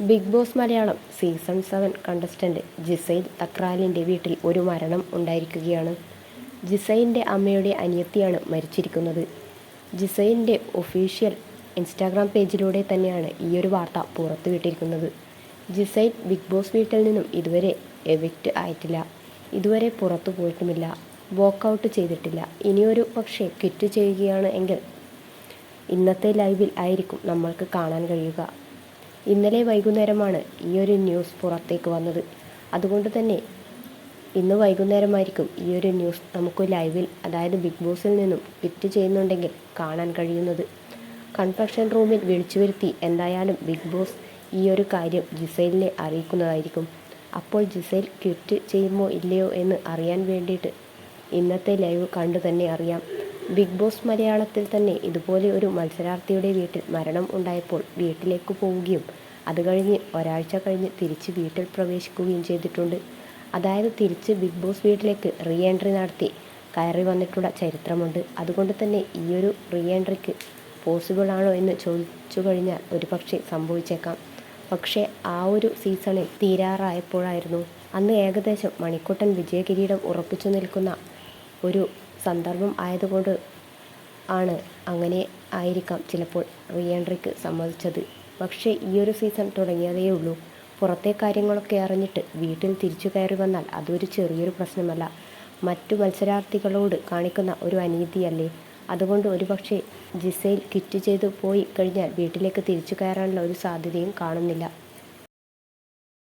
Big boss Malayalam season seven contestant Gizele തക്രാലിന്റെ വീട്ടിൽ ഒരു മരണം ഉണ്ടായിരിക്കുകയാണ്. ജിസൈലിന്റെ അമ്മയുടെ അനിയത്തിയാണ് മരിച്ചിരിക്കുന്നത്. ജിസൈലിന്റെ ഒഫീഷ്യൽ ഇൻസ്റ്റാഗ്രാം പേജിലൂടെ തന്നെയാണ് ഈ ഒരു വാർത്ത പുറത്തുവിട്ടിരിക്കുന്നത്. ജിസൈൽ ബിഗ് ബോസ് വീട്ടിൽ നിന്നും ഇതുവരെ എവിക്റ്റ് ആയിട്ടില്ല. ഇതുവരെ പുറത്തു പോയിട്ടുമില്ല. വോക്കൗട്ട് ചെയ്തിട്ടില്ല. ഇനിയൊരു പക്ഷേ ക്വിറ്റ് ചെയ്യുകയാണ് എങ്കിൽ ഇന്നത്തെ ലൈവിൽ ആയിരിക്കും നമ്മൾക്ക് കാണാൻ കഴിയുക. ഇന്നലെ വൈകുന്നേരമാണ് ഈ ഒരു ന്യൂസ് പുറത്തേക്ക് വന്നത്. അതുകൊണ്ട് തന്നെ ഇന്ന് വൈകുന്നേരമായിരിക്കും ഈ ഒരു ന്യൂസ് നമുക്ക് ലൈവിൽ അതായത് ബിഗ് ബോസിൽ നിന്നും വിറ്റ് ചെയ്യുന്നുണ്ടെങ്കിൽ കാണാൻ കഴിയുന്നത്. കൺഫെക്ഷൻ റൂമിൽ വിളിച്ചു വരുത്തി എന്തായാലും ബിഗ് ബോസ് ഈ ഒരു കാര്യം ജിസൈലിനെ അറിയിക്കുന്നതായിരിക്കും. അപ്പോൾ ജിസൈൽ ക്വിറ്റ് ചെയ്യുമോ ഇല്ലയോ എന്ന് അറിയാൻ വേണ്ടിയിട്ട് ഇന്നത്തെ ലൈവ് കണ്ടു തന്നെ അറിയാം. ബിഗ് ബോസ് മലയാളത്തിൽ തന്നെ ഇതുപോലെ ഒരു മത്സരാർത്ഥിയുടെ വീട്ടിൽ മരണം ഉണ്ടായപ്പോൾ വീട്ടിലേക്ക് പോവുകയും അത് കഴിഞ്ഞ് ഒരാഴ്ച കഴിഞ്ഞ് തിരിച്ച് വീട്ടിൽ പ്രവേശിക്കുകയും ചെയ്തിട്ടുണ്ട്. അതായത് തിരിച്ച് ബിഗ് ബോസ് വീട്ടിലേക്ക് റീ എൻട്രി നടത്തി കയറി വന്നിട്ടുള്ള ചരിത്രമുണ്ട്. അതുകൊണ്ട് തന്നെ ഈയൊരു റീ എൻട്രിക്ക് പോസിബിൾ ആണോ എന്ന് ചോദിച്ചു കഴിഞ്ഞാൽ ഒരു പക്ഷേ സംഭവിച്ചേക്കാം. പക്ഷേ ആ ഒരു സീസണിൽ തീരാറായപ്പോഴായിരുന്നു. അന്ന് ഏകദേശം മണിക്കുട്ടൻ വിജയകിരീടം ഉറപ്പിച്ചു നിൽക്കുന്ന ഒരു സന്ദർഭം ആയതുകൊണ്ട് ആണ് അങ്ങനെ ആയിരിക്കാം ചിലപ്പോൾ റീ എൻട്രിക്ക് സമ്മതിച്ചത്. പക്ഷേ ഈയൊരു സീസൺ തുടങ്ങിയതേ ഉള്ളൂ. പുറത്തെ കാര്യങ്ങളൊക്കെ അറിഞ്ഞിട്ട് വീട്ടിൽ തിരിച്ചു കയറി വന്നാൽ അതൊരു ചെറിയൊരു പ്രശ്നമല്ല. മറ്റു മത്സരാർത്ഥികളോട് കാണിക്കുന്ന ഒരു അനീതിയല്ലേ? അതുകൊണ്ട് ഒരുപക്ഷെ ജിസൈൽ കിറ്റ് ചെയ്തു പോയി കഴിഞ്ഞാൽ വീട്ടിലേക്ക് തിരിച്ചു കയറാനുള്ള ഒരു സാധ്യതയും കാണുന്നില്ല.